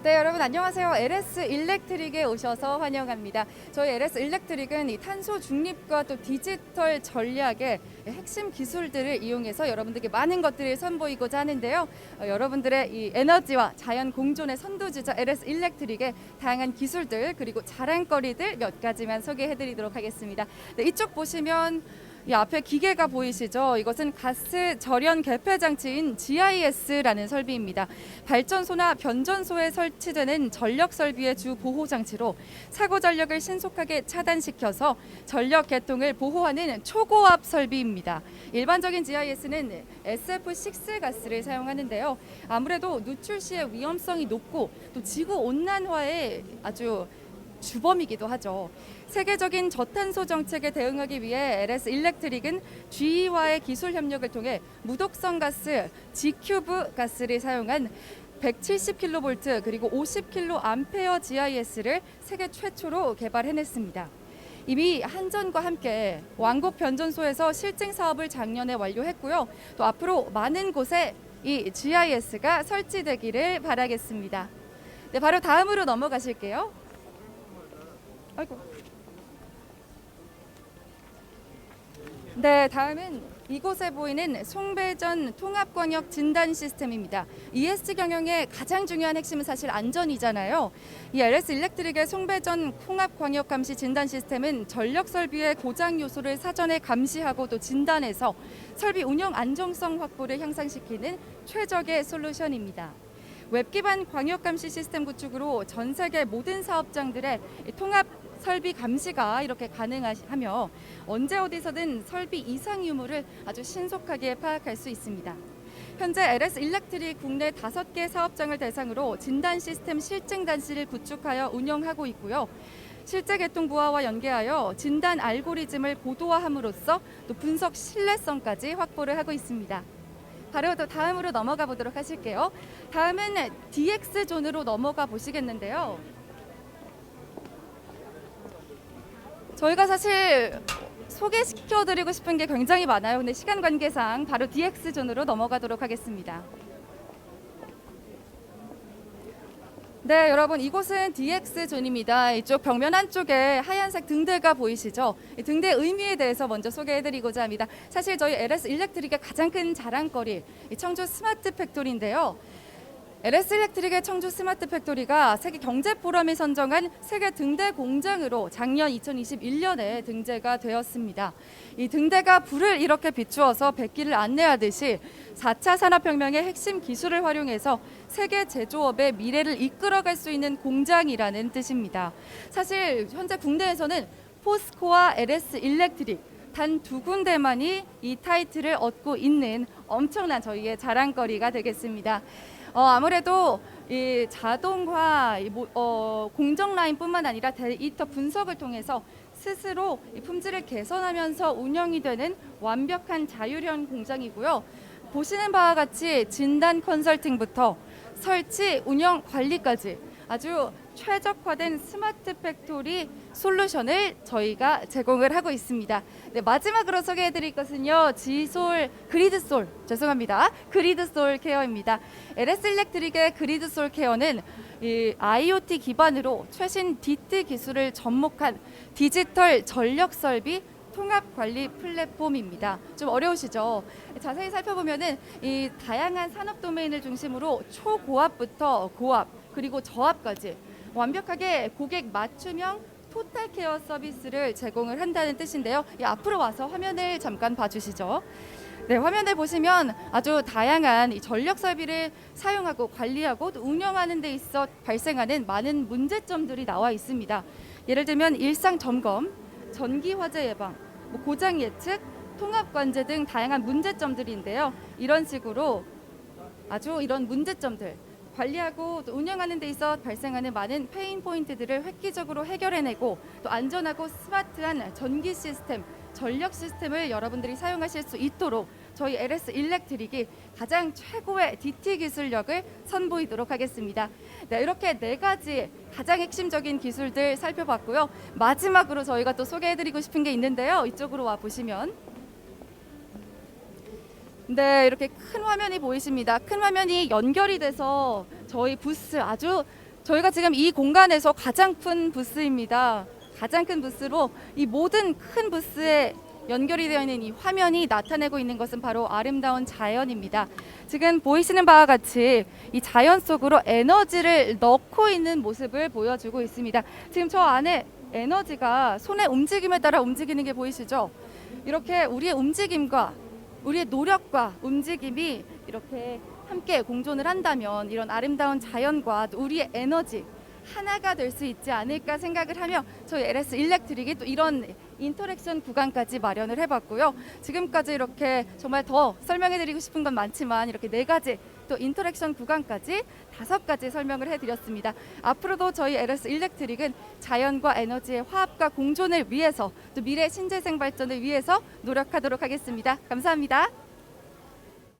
네, 여러분 안녕하세요. LS 일렉트릭에 오셔서 환영합니다. 저희 LS 일렉트릭은 이 탄소 중립과 또 디지털 전략의 핵심 기술들을 이용해서 여러분들께 많은 것들을 선보이고자 하는데요. 어, 여러분들의 이 에너지와 자연 공존의 선두주자 LS 일렉트릭의 다양한 기술들 그리고 자랑거리들 몇 가지만 소개해 드리도록 하겠습니다. 네, 이쪽 보시면 이 앞에 기계가 보이시죠? 이것은 가스 절연 개폐 장치인 GIS라는 설비입니다. 발전소나 변전소에 설치되는 전력 설비의 주 보호 장치로 사고 전력을 신속하게 차단시켜서 전력 개통을 보호하는 초고압 설비입니다. 일반적인 GIS는 SF6 가스를 사용하는데요. 아무래도 누출 시의 위험성이 높고 또 지구 온난화에 아주 주범이기도 하죠. 세계적인 저탄소 정책에 대응하기 위해 LS 일렉트릭은 GE와의 기술 협력을 통해 무독성 가스 G큐브 가스를 사용한 170kV 그리고 50kA GIS를 세계 최초로 개발해냈습니다. 이미 한전과 함께 왕복 변전소에서 실증 사업을 작년에 완료했고요. 또 앞으로 많은 곳에 이 GIS가 설치되기를 바라겠습니다. 네, 바로 다음으로 넘어가실게요. 아이고. 네, 다음은 이곳에 보이는 송배전 통합광역 진단 시스템입니다. ESG 경영의 가장 중요한 핵심은 사실 안전이잖아요. 이 LS 일렉트릭의 송배전 통합광역 감시 진단 시스템은 전력 설비의 고장 요소를 사전에 감시하고 또 진단해서 설비 운영 안정성 확보를 향상시키는 최적의 솔루션입니다. 웹 기반 광역 감시 시스템 구축으로 전 세계 모든 사업장들의 이 통합 설비 감시가 이렇게 가능하며 언제 어디서든 설비 이상 유무를 아주 신속하게 파악할 수 있습니다. 현재 LS 일렉트릭 국내 다섯 개 사업장을 대상으로 진단 시스템 실증 단시를 구축하여 운영하고 있고요. 실제 개통 부하와 연계하여 진단 알고리즘을 고도화함으로써 또 분석 신뢰성까지 확보를 하고 있습니다. 바로 또 다음으로 넘어가 보도록 하실게요. 다음은 DX 존으로 넘어가 보시겠는데요. 저희가 사실 소개시켜드리고 싶은 게 굉장히 많아요. 근데 시간 관계상 바로 DX 존으로 넘어가도록 하겠습니다. 네, 여러분 이곳은 DX 존입니다. 이쪽 벽면 한쪽에 하얀색 등대가 보이시죠? 이 등대 의미에 대해서 먼저 소개해드리고자 합니다. 사실 저희 LS 일렉트릭의 가장 큰 자랑거리 이 청주 스마트 팩토리인데요. LS 일렉트릭의 청주 스마트 팩토리가 세계 경제 포럼이 선정한 세계 등대 공장으로 작년 2021년에 등재가 되었습니다. 이 등대가 불을 이렇게 비추어서 백기를 안내하듯이 4차 산업혁명의 핵심 기술을 활용해서 세계 제조업의 미래를 이끌어갈 수 있는 공장이라는 뜻입니다. 사실 현재 국내에서는 포스코와 LS 일렉트릭 단두 군데만이 이 타이틀을 얻고 있는 엄청난 저희의 자랑거리가 되겠습니다. 어, 아무래도 이 자동화 어, 공정 라인뿐만 아니라 데이터 분석을 통해서 스스로 이 품질을 개선하면서 운영이 되는 완벽한 자율형 공장이고요. 보시는 바와 같이 진단 컨설팅부터 설치, 운영, 관리까지 아주 최적화된 스마트 팩토리 솔루션을 저희가 제공을 하고 있습니다. 네, 마지막으로 소개해 드릴 것은요, 지솔 그리드솔 죄송합니다, 그리드솔 케어입니다. LS 일렉트릭의 그리드솔 케어는 이 IoT 기반으로 최신 DT 기술을 접목한 디지털 전력 설비 통합 관리 플랫폼입니다. 좀 어려우시죠? 자세히 살펴보면은 이 다양한 산업 도메인을 중심으로 초고압부터 고압 그리고 저압까지 완벽하게 고객 맞춤형 토탈 케어 서비스를 제공을 한다는 뜻인데요. 이 앞으로 와서 화면을 잠깐 봐주시죠. 네, 화면을 보시면 아주 다양한 이 전력 설비를 사용하고 관리하고 또 운영하는 데 있어 발생하는 많은 문제점들이 나와 있습니다. 예를 들면 일상 점검, 전기 화재 예방, 뭐 고장 예측, 통합 관제 등 다양한 문제점들인데요. 이런 식으로 아주 이런 문제점들 관리하고 또 운영하는 데 있어 발생하는 많은 페인 포인트들을 획기적으로 해결해내고 또 안전하고 스마트한 전기 시스템, 전력 시스템을 여러분들이 사용하실 수 있도록 저희 LS 일렉트릭이 가장 최고의 DT 기술력을 선보이도록 하겠습니다. 네, 이렇게 네 가지 가장 핵심적인 기술들 살펴봤고요. 마지막으로 저희가 또 소개해드리고 싶은 게 있는데요. 이쪽으로 와 보시면 네, 이렇게 큰 화면이 보이십니다. 큰 화면이 연결이 돼서 저희 부스 아주 저희가 지금 이 공간에서 가장 큰 부스입니다. 가장 큰 부스로 이 모든 큰 부스에 연결이 되어 있는 이 화면이 나타내고 있는 것은 바로 아름다운 자연입니다. 지금 보이시는 바와 같이 이 자연 속으로 에너지를 넣고 있는 모습을 보여주고 있습니다. 지금 저 안에 에너지가 손의 움직임에 따라 움직이는 게 보이시죠? 이렇게 우리의 움직임과 우리의 노력과 움직임이 이렇게 함께 공존을 한다면 이런 아름다운 자연과 또 우리의 에너지 하나가 될 수 있지 않을까 생각을 하며 저희 LS 일렉트릭이 또 이런 인터랙션 구간까지 마련을 해봤고요. 지금까지 이렇게 정말 더 설명해드리고 싶은 건 많지만 이렇게 네 가지 또 인터랙션 구간까지 다섯 가지 설명을 해드렸습니다. 앞으로도 저희 LS 일렉트릭은 자연과 에너지의 화합과 공존을 위해서 또 미래 신재생 발전을 위해서 노력하도록 하겠습니다. 감사합니다.